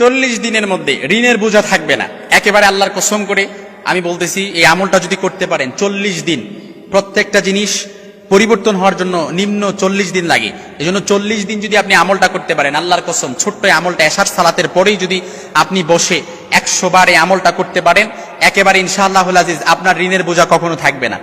চল্লিশ দিনের মধ্যে ঋণের বোঝা থাকবে না। একেবারে আল্লাহর কসম করে আমি বলতেছি, এই আমলটা যদি করতে পারেন, চল্লিশ দিন। প্রত্যেকটা জিনিস পরিবর্তন হওয়ার জন্য নিম্ন চল্লিশ দিন লাগে। এই জন্য চল্লিশ দিন যদি আপনি আমলটা করতে পারেন, আল্লাহর কসম, ছোট্ট আমলটা এশার সালাতের পরেই যদি আপনি বসে একশো বার এই আমলটা করতে পারেন, একেবারে ইনশাআল্লাহ আজিজ আপনার ঋণের বোঝা কখনো থাকবে না।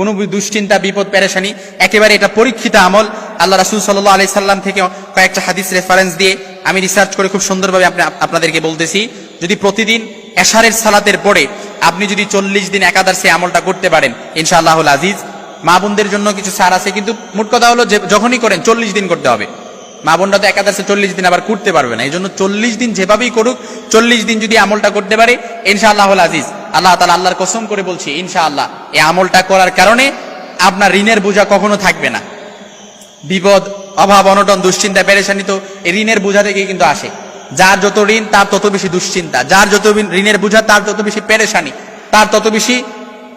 কোনো দুশ্চিন্তা, বিপদ, পেরেশানি, একেবারে এটা পরীক্ষিত আমল। আল্লাহ রাসুল সাল্লাহ আলি সাল্লাম থেকে কয়েকটা হাদিস রেফারেন্স দিয়ে আমি রিসার্চ করে খুব সুন্দরভাবে আপনি, আপনাদেরকে বলতেছি। যদি প্রতিদিন এশারের সালাতের পরে আপনি যদি চল্লিশ দিন একাদশে আমলটা করতে পারেন ইনশাআল্লাহ আজিজ। মা বোনদের জন্য কিছু সার আছে, কিন্তু মোট কথা হলো যে যখনই করেন চল্লিশ দিন করতে হবে। মা বোনরা তো একাদশে চল্লিশ দিন আবার করতে পারবে না। এই জন্য চল্লিশ দিন যেভাবেই করুক, চল্লিশ দিন যদি আমলটা করতে পারে ইনশাআল্লাহ আজিজ। আল্লাহ তালা আল্লাহর কসম করে বলছি, ইনশাআল্লাহ, এই আমলটা করার কারণে আপনার ঋণের বোঝা কখনো থাকবে না। বিপদ, অভাব, অনটন, দুশ্চিন্তা, পেরেশানি তো এই ঋণের বোঝা থেকেই কিন্তু আসে। যার যত ঋণ, তার তত বেশি দুশ্চিন্তা। যার যত ঋণের বোঝা, তার তত বেশি পেরেশানি। তার তত বেশি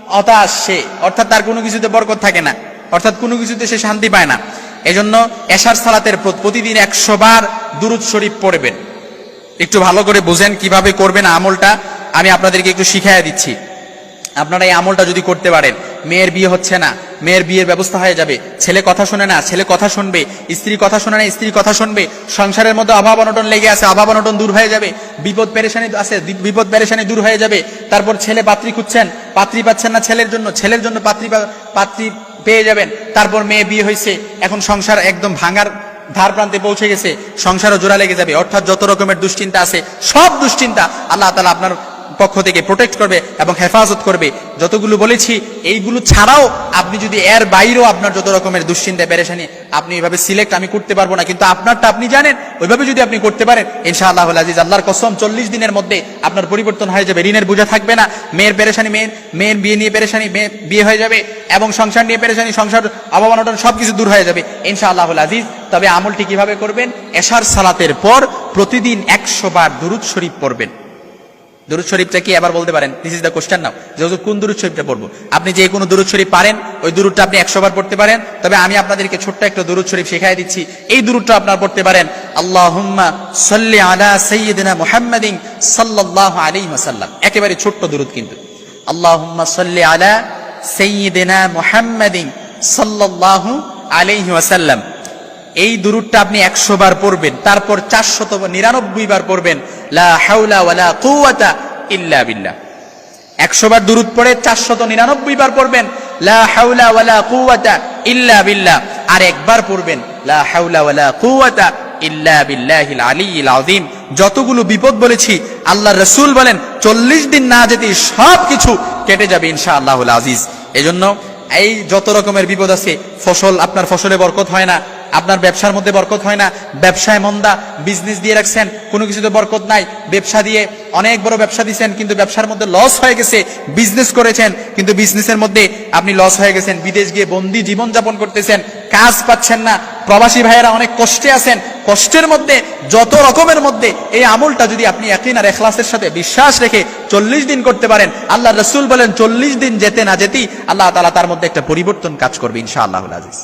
হতাশ। সে অর্থাৎ তার কোনো কিছুতে বরকত থাকে না। অর্থাৎ কোনো কিছুতে সে শান্তি পায় না। এজন্য এশার সালাতের প্রতিদিন একশো বার দুরুদ শরীফ পড়বেন। একটু ভালো করে বুঝেন কীভাবে করবেন আমলটা। আমি আপনাদেরকে একটু শিখাইয়া দিচ্ছি। আপনারা এই আমলটা যদি করতে পারেন, মেয়ের বিয়ে হচ্ছে না, মেয়ের বিয়ের ব্যবস্থা হয়ে যাবে। ছেলে কথা শুনে না, ছেলে কথা শুনবে। স্ত্রী কথা শুনে না, স্ত্রী কথা শুনবে। সংসারের মধ্যে অভাব অনটন লেগে আছে, অভাব অনটন দূর হয়ে যাবে। বিপদ পেরেশানি আছে বিপদ পেরেশানি দূর হয়ে যাবে। তারপর ছেলে পাত্রী খুঁজছেন, পাত্রী পাচ্ছেন না ছেলের জন্য। ছেলের জন্য পাত্রী পাত্রী পেয়ে যাবেন। তারপর মেয়ে বিয়ে হয়েছে, এখন সংসার একদম ভাঙার ধার প্রান্তে পৌঁছে গেছে। সংসারও জোড়া লেগে যাবে। অর্থাৎ যত রকমের দুশ্চিন্তা আছে, সব দুশ্চিন্তা আল্লাহ তালা আপনার পক্ষ থেকে প্রোটেক্ট করবে এবং হেফাজত করবে। যতগুলো বলেছি, এইগুলো ছাড়াও আপনি যদি এর বাইরেও আপনার যত রকমের দুশ্চিন্তা, পেরেশানি, আপনি এভাবে সিলেক্ট আমি করতে পারব না, কিন্তু আপনারটা আপনি জানেন, ওইভাবে যদি আপনি করতে পারেন, ইনশাআল্লাহ আজিজ আল্লাহর কসম, চল্লিশ দিনের মধ্যে আপনার পরিবর্তন হয়ে যাবে, ঋণের বোঝা থাকবে না, মেয়ের পেরেশানি, মেয়ের মেয়ের বিয়ে নিয়ে পেরেশানি মেয়ে বিয়ে হয়ে যাবে, এবং সংসার নিয়ে পেরেশানি, সংসার অবমানটন সবকিছু দূর হয়ে যাবে, ইনশাআল্লাহ আজিজ তবে আমলটি কীভাবে করবেন? এশার সালাতের পর প্রতিদিন একশো বার দুরুদ শরীফ পড়বেন। দুরুদ শরীফটা কি আবার বলতে পারেন? This is the question now যে কোন দুরুদ শরীফটা পড়ব? আপনি যে কোনো দুরুদ শরীফ পারেন, ওই দুরুদটা আপনি একশো বার পড়তে পারেন। তবে আমি আপনাদেরকে ছোট্ট একটা দুরুদ শরীফ শেখাই দিচ্ছি। এই দুরুদটা আপনার পড়তে পারেন, আল্লাহুম্মা সাল্লি আলা সাইয়্যিদিনা মুহাম্মাদিন সাল্লাল্লাহু আলাইহি ওয়াসাল্লাম। একেবারে ছোট্ট দুরুদ কিন্তু। আল্লাহুম্মা সাল্লি আলা সাইয়্যিদিনা মুহাম্মাদিন সাল্লাল্লাহু আলাইহি ওয়াসাল্লাম। এই দুরুদটা আপনি একশো বার পড়বেন, তারপর চারশত নিরানব্বই বার পড়বেন, লা হাউলা ওয়ালা ইল্লা বিল্লাহ। একশো বার দুরুদ পড়ে, চারশত নিরানব্বই বার পড়বেন, লা হাউলা ওয়ালা ইল্লা বিল্লাহ। আর একবার পড়বেন, লা হাউলা ওয়ালা কুওয়াতা ইল্লা বিল্লাহিল আলিয়্যিল আযীম। যতগুলো বিপদ বলেছি আল্লাহ রসুল বলেন, চল্লিশ দিন না যেতে সব কিছু কেটে যাবে ইনশাআল্লাহুল আজিজ। এজন্য এই যত রকমের বিপদ আছে, ফসল, আপনার ফসলে বরকত হয় না। আপনার ব্যবসার মধ্যে বরকত হয় না। ব্যবসায় মন্দা বিজনেস দিয়ে রাখছেন, কোনো কিছুতে বরকত নাই। ব্যবসা দিয়ে অনেক বড় ব্যবসা দিয়েছেন কিন্তু ব্যবসার মধ্যে লস হয়ে গেছে। বিজনেস করেছেন, কিন্তু বিজনেসের মধ্যে আপনি লস হয়ে গেছেন। বিদেশ গিয়ে বন্দি জীবন যাপন করতেছেন, কাজ পাচ্ছেন না। প্রবাসী ভাইয়েরা অনেক কষ্টে আছেন। কষ্টের মধ্যে, যত রকমের মধ্যে এই আমলটা যদি আপনি একদিন আর এখলাসের সাথে বিশ্বাস রেখে চল্লিশ দিন করতে পারেন আল্লাহ রসুল বলেন, চল্লিশ দিন যেতে না যেতেই আল্লাহ তালা তার মধ্যে একটা পরিবর্তন কাজ করবে ইনশা আল্লাহ আজিজ।